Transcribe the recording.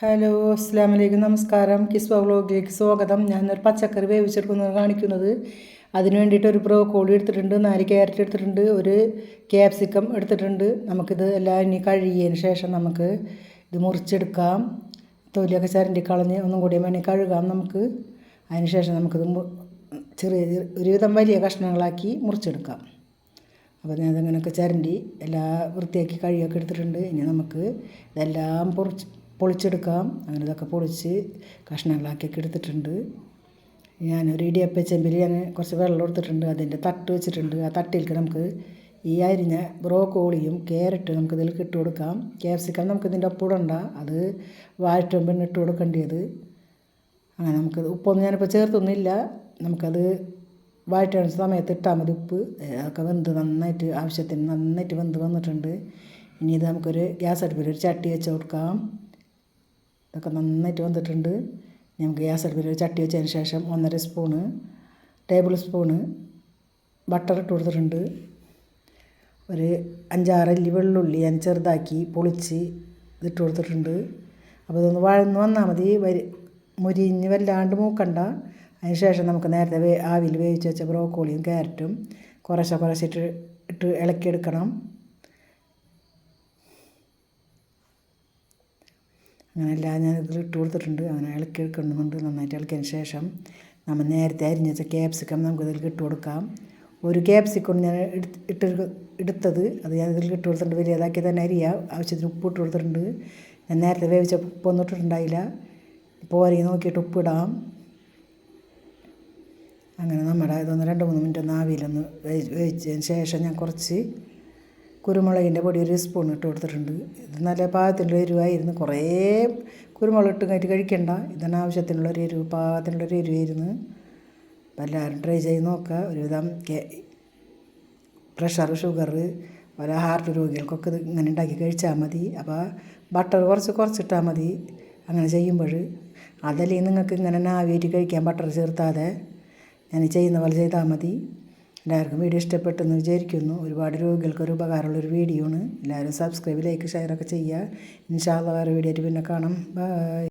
Hello അസ്സാം വലൈക്കും നമസ്കാരം. കിസ്വ വ്ളോഗിലേക്ക് സ്വാഗതം. ഞാനൊരു പച്ചക്കറി വേവിച്ചെടുക്കുന്നത് കാണിക്കുന്നത്. അതിന് വേണ്ടിയിട്ട് ഒരു പ്രോ ബ്രോക്കോളി എടുത്തിട്ടുണ്ട് നാല് ക്യാരറ്റ് എടുത്തിട്ടുണ്ട് ഒരു ക്യാപ്സിക്കം എടുത്തിട്ടുണ്ട്. നമുക്കിത് എല്ലാം ഇനി കഴുകിയതിന് ശേഷം നമുക്ക് ഇത് മുറിച്ചെടുക്കാം. തൊലിയൊക്കെ ചരണ്ടി കളഞ്ഞ് ഒന്നും കൂടി വേണമെങ്കിൽ കഴുകാം നമുക്ക്. അതിന് ശേഷം നമുക്കിത് ചെറിയ ഒരുവിധം വലിയ കഷ്ണങ്ങളാക്കി മുറിച്ചെടുക്കാം. അപ്പോൾ ഞാൻ അതങ്ങനെയൊക്കെ ചരണ്ടി എല്ലാ വൃത്തിയാക്കി കഴുകിയൊക്കെ എടുത്തിട്ടുണ്ട്. ഇനി നമുക്ക് ഇതെല്ലാം പൊറിച്ച് പൊളിച്ചെടുക്കാം. അങ്ങനെ ഇതൊക്കെ പൊളിച്ച് കഷ്ണങ്ങളാക്കിയൊക്കെ എടുത്തിട്ടുണ്ട്. ഞാനൊരു ഇടിയപ്പ ചെമ്പിൽ അങ്ങനെ കുറച്ച് വെള്ളം എടുത്തിട്ടുണ്ട്. അതിന്റെ തട്ട് വെച്ചിട്ടുണ്ട്. ആ തട്ടിലേക്ക് നമുക്ക് ഈ അരിഞ്ഞ ബ്രോക്കോളിയും ക്യാരറ്റും നമുക്ക് ഇതിൽ ഇട്ട് കൊടുക്കാം. ക്യാപ്സിക്കം നമുക്ക് ഇതിന്റെ ഒപ്പം ഇടണ്ട. അത് വാഴറ്റുമ്പോൾ ഇട്ട് കൊടുക്കേണ്ടത്. അങ്ങനെ നമുക്ക് ഉപ്പൊന്നും ഞാനിപ്പോൾ ചേർത്തൊന്നുമില്ല. നമുക്കത് വഴറ്റുന്ന സമയത്ത് ഇട്ടാൽ മതി ഉപ്പ്. അതൊക്കെ വെന്ത് നന്നായിട്ട് ആവശ്യത്തിന് നന്നായിട്ട് വെന്ത് വന്നിട്ടുണ്ട്. ഇനി ഇത് നമുക്കൊരു ഗ്യാസ് അടുപ്പിൽ ഒരു ചട്ടി വെച്ച് കൊടുക്കാം. ഇതൊക്കെ നന്നായിട്ട് വന്നിട്ടുണ്ട്. നമുക്ക് ഗ്യാസ് അടുപ്പിൽ ഒരു ചട്ടി വെച്ചതിന് ശേഷം ഒന്നര സ്പൂണ് ടേബിൾ സ്പൂണ് ബട്ടർ ഇട്ട് കൊടുത്തിട്ടുണ്ട്. ഒരു അഞ്ചാറ് അല്ലി വെള്ളുള്ളി ഞാൻ ചെറുതാക്കി പൊളിച്ച് ഇതിട്ട് കൊടുത്തിട്ടുണ്ട്. അപ്പോൾ ഇതൊന്ന് വഴന്ന് വന്നാൽ മതി. വരി മുരിഞ്ഞ് വല്ലാണ്ട് മൂക്കണ്ട. അതിന് ശേഷം നമുക്ക് നേരത്തെ വേ ആവിയിൽ വേവിച്ച് വെച്ച ബ്രോക്കോളിയും ക്യാരറ്റും കുറേശ്ശെ കുറേശ്ശെ ഇട്ട് ഇട്ട് ഇളക്കിയെടുക്കണം. അങ്ങനെ ഞാൻ ഇതിൽ ഇട്ട് കൊടുത്തിട്ടുണ്ട്. അങ്ങനെ ഇളക്കി എടുക്കുന്നുണ്ട് നന്നായിട്ട് ഇളക്കിയതിന് ശേഷം നമ്മൾ നേരത്തെ അരിഞ്ഞ് വെച്ച ക്യാപ്സിക്കം നമുക്ക് ഇതിൽ ഇട്ട് കൊടുക്കാം. ഒരു ക്യാപ്സിക്കം ഞാൻ ഇട്ട് എടുത്തത് അത് ഞാൻ ഇതിൽ ഇട്ട് കൊടുത്തിട്ടുണ്ട്. വലിയതാക്കി തന്നെ അരിയാ. ആവശ്യത്തിന് ഉപ്പ് ഇട്ട് കൊടുത്തിട്ടുണ്ട്. ഞാൻ നേരത്തെ വേവിച്ച ഉപ്പൊന്നും ഇട്ടിട്ടുണ്ടായില്ല. അരി നോക്കിയിട്ട് ഉപ്പിടാം അങ്ങനെ നമ്മുടെ ഇതൊന്ന് രണ്ട് മൂന്ന് മിനിറ്റ് ഒന്ന് ആവിയിലൊന്ന് വേവിച്ചതിന് ശേഷം ഞാൻ കുറച്ച് കുരുമുളകിന്റെ പൊടി ഒരു സ്പൂൺ ഇട്ട് കൊടുത്തിട്ടുണ്ട്. ഇത് നല്ല പാകത്തിനുള്ള എരിവായിരുന്നു. കുറേ കുരുമുളക് ഇട്ട് കയറ്റി കഴിക്കണ്ട. ഇതാണ് ആവശ്യത്തിനുള്ളൊരു എരിവ് പാകത്തിനുള്ളൊരു എരിവായിരുന്നു. അപ്പം എല്ലാവരും ട്രൈ ചെയ്ത് നോക്കുക. ഒരുവിധം പ്രഷർ ഷുഗർ പല ഹാർട്ട് രോഗികൾക്കൊക്കെ ഇത് ഇങ്ങനെ ഉണ്ടാക്കി കഴിച്ചാൽ മതി. അപ്പോൾ ബട്ടർ കുറച്ച് കുറച്ചിട്ടാൽ മതി. അങ്ങനെ ചെയ്യുമ്പോൾ അതല്ലെങ്കിൽ നിങ്ങൾക്ക് ഇങ്ങനെ നാവിയേറ്റ് കഴിക്കാൻ ബട്ടർ ചേർത്താതെ ഞാൻ ചെയ്യുന്ന പോലെ ചെയ്താൽ മതി. എല്ലാവർക്കും വീഡിയോ ഇഷ്ടപ്പെട്ടെന്ന് വിചാരിക്കുന്നു. ഒരുപാട് രോഗികൾക്ക് ഒരു ഉപകാരമുള്ളൊരു വീഡിയോ ആണ് എല്ലാവരും സബ്സ്ക്രൈബ് ലൈക്ക് ഷെയർ ഒക്കെ ചെയ്യുക. ഇൻഷാല്ല വേറെ വീഡിയോ ആയിട്ട് പിന്നെ കാണാം. ബൈ